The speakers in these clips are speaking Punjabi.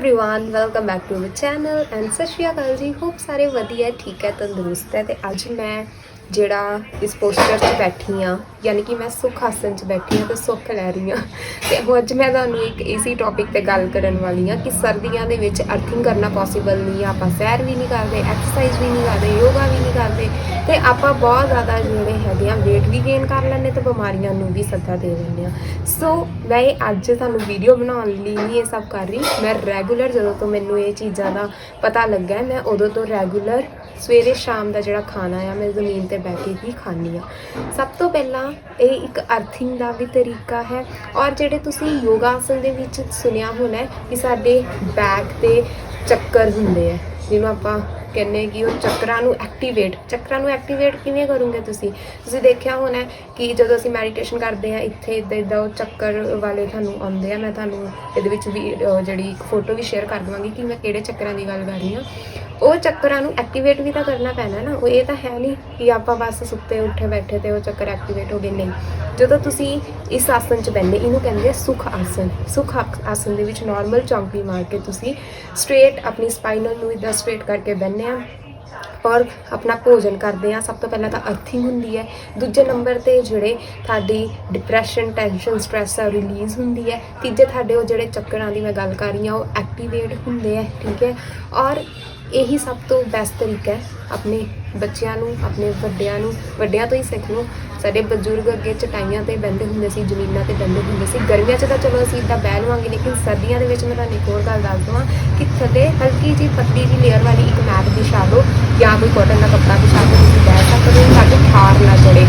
everyone welcome back to our channel and सत श्री अकाल जी होप ਸਾਰੇ ਵਧੀਆ ਠੀਕ ਹੈ ਤੰਦਰੁਸਤ ਹੈ ਤੇ ਅੱਜ ਮੈਂ ਜਿਹੜਾ ਇਸ ਪੋਸਟਰ 'ਚ ਬੈਠੀ ਆ, ਯਾਨੀ ਕਿ ਮੈਂ ਸੁੱਖ ਆਸਨ 'ਚ ਬੈਠੀ ਆ ਤੇ ਸੁੱਖ ਲੈ ਰਹੀ ਆ। ਤੇ ਅੱਜ ਮੈਂ ਤੁਹਾਨੂੰ ਇੱਕ ਇਸੀ ਟੌਪਿਕ ਤੇ ਗੱਲ ਕਰਨ ਵਾਲੀ ਆ ਕਿ ਸਰਦੀਆਂ ਦੇ ਵਿੱਚ ਅਰਥਿੰਗ ਕਰਨਾ ਪੋਸੀਬਲ ਨਹੀਂ ਆ ਆਪਾਂ ਸੈਰ ਵੀ ਨਹੀਂ ਕਰਦੇ ਐਕਸਰਸਾਈਜ਼ ਵੀ ਨਹੀਂ ਕਰਦੇ ਯੋਗਾ ਵੀ ਨਹੀਂ ਕਰਦੇ ਤੇ ਆਪਾਂ ਬਹੁਤ ਜ਼ਿਆਦਾ ਜਿਹੜੇ ਹੈਗੇ ਆ, weight ਵੀ ਗੇਨ ਕਰ ਲੈਂਦੇ ਤੇ ਬਿਮਾਰੀਆਂ ਨੂੰ ਵੀ ਸੱਦਾ ਦੇ ਦਿੰਦੇ ਆ। ਸੋ ਮੈਂ ਇਹ ਅੱਜ ਤੁਹਾਨੂੰ ਵੀਡੀਓ ਬਣਾਉਣ ਲਈ ਨਹੀਂ ਇਹ ਸਭ ਕਰ ਰਹੀ, ਮੈਂ ਰੈਗੂਲਰ ਜਦੋਂ ਤੋਂ ਮੈਨੂੰ ਇਹ ਚੀਜ਼ਾਂ ਦਾ ਪਤਾ ਲੱਗਾ, ਮੈਂ ਉਦੋਂ ਤੋਂ ਰੈਗੂਲਰ ਸਵੇਰੇ ਸ਼ਾਮ ਦਾ ਜਿਹੜਾ ਖਾਣਾ ਆ, ਮੈਂ ਜ਼ਮੀਨ ਤੇ ਬਹਿ ਕੇ ਹੀ ਖਾਂਦੀ ਆ। ਸਭ ਤੋਂ ਪਹਿਲਾਂ ਇਹ ਇੱਕ ਅਰਥਿੰਗ ਦਾ ਵੀ ਤਰੀਕਾ ਹੈ ਔਰ ਜਿਹੜੇ ਤੁਸੀਂ ਯੋਗਾ ਆਸਨ ਦੇ ਵਿੱਚ ਸੁਣਿਆ ਹੋਣਾ ਕਿ ਸਾਡੇ ਬੈਕ ਤੇ ਚੱਕਰ ਹੁੰਦੇ ਆ, ਜਿਹਨੂੰ ਆਪਾਂ ਕਹਿੰਨੇ ਕਿ ਉਹ ਚੱਕਰਾਂ ਨੂੰ ਐਕਟੀਵੇਟ ਚੱਕਰਾਂ ਨੂੰ ਐਕਟੀਵੇਟ ਕਿਵੇਂ ਕਰੋਗੇ ਤੁਸੀਂ? ਤੁਸੀਂ ਦੇਖਿਆ ਹੋਣਾ ਕਿ ਜਦੋਂ ਅਸੀਂ ਮੈਡੀਟੇਸ਼ਨ ਕਰਦੇ ਆ ਇੱਥੇ ਇਦਾਂ ਇਦਾਂ ਉਹ ਚੱਕਰ ਵਾਲੇ ਤੁਹਾਨੂੰ ਆਉਂਦੇ ਆ। ਮੈਂ ਤੁਹਾਨੂੰ ਇਹਦੇ ਵਿੱਚ ਵੀ ਜਿਹੜੀ ਇੱਕ ਫੋਟੋ ਵੀ ਸ਼ੇਅਰ ਕਰ ਦਵਾਂਗੀ ਕਿ ਮੈਂ ਕਿਹੜੇ ਚੱਕਰਾਂ ਦੀ ਗੱਲ ਕਰ ਰਹੀ ਹਾਂ। ਉਹ ਚੱਕਰਾਂ ਨੂੰ ਐਕਟੀਵੇਟ ਵੀ ਤਾਂ ਕਰਨਾ ਪੈਣਾ ਨਾ, ਉਹ ਇਹ ਤਾਂ ਹੈ ਨਹੀਂ ਕਿ ਆਪਾਂ ਬਸ ਸੁੱਤੇ ਉੱਠੇ ਬੈਠੇ ਤੇ ਉਹ ਚੱਕਰ ਐਕਟੀਵੇਟ ਹੋ ਗਏ। ਨਹੀਂ, ਜਦੋਂ ਤੁਸੀਂ ਇਸ ਆਸਨ 'ਚ ਬੈਠੇ, ਇਹਨੂੰ ਕਹਿੰਦੇ ਆ ਸੁਖ ਆਸਨ ਸੁਖ ਆਸਨ ਦੇ ਵਿੱਚ ਨਾਰਮਲ ਚੌਂਕੀ ਮਾਰ ਕੇ ਤੁਸੀਂ ਸਟ੍ਰੇਟ ਆਪਣੀ ਸਪਾਈਨਲ ਨੂੰ ਇਦਾਂ ਸਟ੍ਰੇਟ ਕਰਕੇ ਬੈਠਨੇ ਆ। ਔਰ ਆਪਣਾ ਭੋਜਨ ਕਰਦੇ ਆ ਸਭ ਤੋਂ ਪਹਿਲਾਂ ਤਾਂ ਅਰਥਿੰਗ ਹੁੰਦੀ ਹੈ। ਦੂਜੇ ਨੰਬਰ ਤੇ ਜਿਹੜੇ ਤੁਹਾਡੀ ਡਿਪਰੈਸ਼ਨ ਟੈਨਸ਼ਨ ਸਟ੍ਰੈਸ ਆ ਰਿਲੀਜ਼ ਹੁੰਦੀ ਹੈ। ਤੀਜੇ ਤੁਹਾਡੇ ਉਹ ਜਿਹੜੇ ਚੱਕਰਾਂ ਦੀ ਮੈਂ ਗੱਲ ਕਰ ਰਹੀ ਹਾਂ, ਉਹ ਐਕਟੀਵੇਟ ਹੁੰਦੇ ਆ ਠੀਕ ਹੈ। ਔਰ ਇਹੀ ਸਭ ਤੋਂ ਬੈਸਟ ਤਰੀਕਾ ਹੈ ਆਪਣੇ ਬੱਚਿਆਂ ਨੂੰ, ਆਪਣੇ ਵੱਡਿਆਂ ਨੂੰ, ਵੱਡਿਆਂ ਤੋਂ ਹੀ ਸਿੱਖ ਲਓ। ਸਾਡੇ ਬਜ਼ੁਰਗ ਅੱਗੇ ਚਟਾਈਆਂ ਤੇ ਬੈੰਦੇ ਹੁੰਦੇ ਸੀ, ਜ਼ਮੀਨਾਂ ਤੇ ਬੈੰਦੇ ਹੁੰਦੇ ਸੀ। ਗਰਮੀਆਂ 'ਚ ਤਾਂ ਚਲੋ ਅਸੀਂ ਇੱਦਾਂ ਬਹਿ ਲਵਾਂਗੇ ਲੇਕਿਨ ਸਰਦੀਆਂ ਦੇ ਵਿੱਚ ਮੈਂ ਤੁਹਾਨੂੰ ਇੱਕ ਹੋਰ ਗੱਲ ਦੱਸ ਦਵਾਂ ਕਿ ਥੱਲੇ ਹਲਕੀ ਜੀ ਪਤਲੀ ਜੀ ਲੇਅਰ ਵਾਲੀ ਇੱਕ ਮੈਟ ਦੀ ਦਿਓ ਜਾਂ ਕੋਈ ਕੋਟਨ ਦਾ ਕੱਪੜਾ ਵਿਛਾ ਕੇ ਤੁਸੀਂ ਬਹਿ ਸਕਦੇ ਹੋ ਤਾਂ ਕਿ ਠਾਰ ਨਾ ਚੜੇ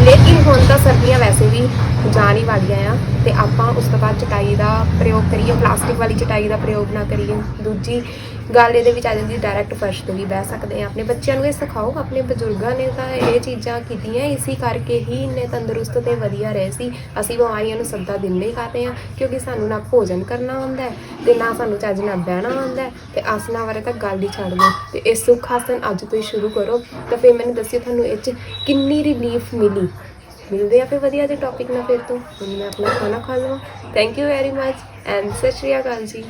ਲੇਕਿਨ ਹੁਣ ਤਾਂ ਸਰਦੀਆਂ ਵੈਸੇ ਵੀ ਜਾਣ ਹੀ ਆ ਤੇ ਆਪਾਂ ਉਸ ਤੋਂ ਬਾਅਦ ਚਟਾਈ ਦਾ ਪ੍ਰਯੋਗ ਕਰੀਏ, ਪਲਾਸਟਿਕ ਵਾਲੀ ਚਟਾਈ ਦਾ ਪ੍ਰਯੋਗ ਨਾ ਕਰੀਏ। ਦੂਜੀ ਗੱਲ ਇਹਦੇ ਵਿੱਚ ਆ ਜਾਂਦੀ ਡਾਇਰੈਕਟ ਫਰਸ਼ ਤੇ ਵੀ ਬਹਿ ਸਕਦੇ ਆ ਆਪਣੇ। ਬੱਚਿਆਂ ਨੂੰ ਇਹ ਸਿਖਾਓ, ਆਪਣੇ ਬਜ਼ੁਰਗਾਂ ਨੇ ਤਾਂ ਇਹ ਚੀਜ਼ਾਂ ਕੀਤੀਆਂ, ਇਸੇ ਕਰਕੇ ਹੀ ਇੰਨੇ ਤੰਦਰੁਸਤ ਤੇ ਵਧੀਆ ਰਹੇ ਸੀ। ਅਸੀਂ ਬਿਮਾਰੀਆਂ ਨੂੰ ਸੱਦਾ ਦਿੰਦੇ ਹੀ ਕਰ ਰਹੇ ਆ, ਕਿਉਂਕਿ ਸਾਨੂੰ ਨਾ ਭੋਜਨ ਕਰਨਾ ਆਉਂਦਾ ਹੈ ਤੇ ਨਾ ਸਾਨੂੰ ਚੱਜ ਨਾਲ ਬਹਿਣਾ ਆਉਂਦਾ ਹੈ ਤੇ ਆਸਨਾਂ ਬਾਰੇ ਤਾਂ ਗੱਲ ਹੀ ਛੱਡ ਦਿਓ। ਤੇ ਇਹ ਸੁੱਖ ਆਸਨ ਅੱਜ ਤੋਂ ਹੀ ਸ਼ੁਰੂ ਕਰੋ। ਤਾਂ ਫਿਰ ਮੈਨੂੰ ਦੱਸਿਓ ਤੁਹਾਨੂੰ ਇਹ 'ਚ ਕਿੰਨੀ ਰਿਲੀਫ ਮਿਲੀ? ਮਿਲਦੇ ਆ ਫਿਰ ਵਧੀਆ ਜਿਹੇ ਟੌਪਿਕ ਨਾਲ ਫਿਰ ਤੋਂ। ਹੁਣ ਮੈਂ ਆਪਣਾ ਖਾਣਾ ਖਾ ਲਵਾਂ। Thank you very much and Sat Shri Akal ਜੀ।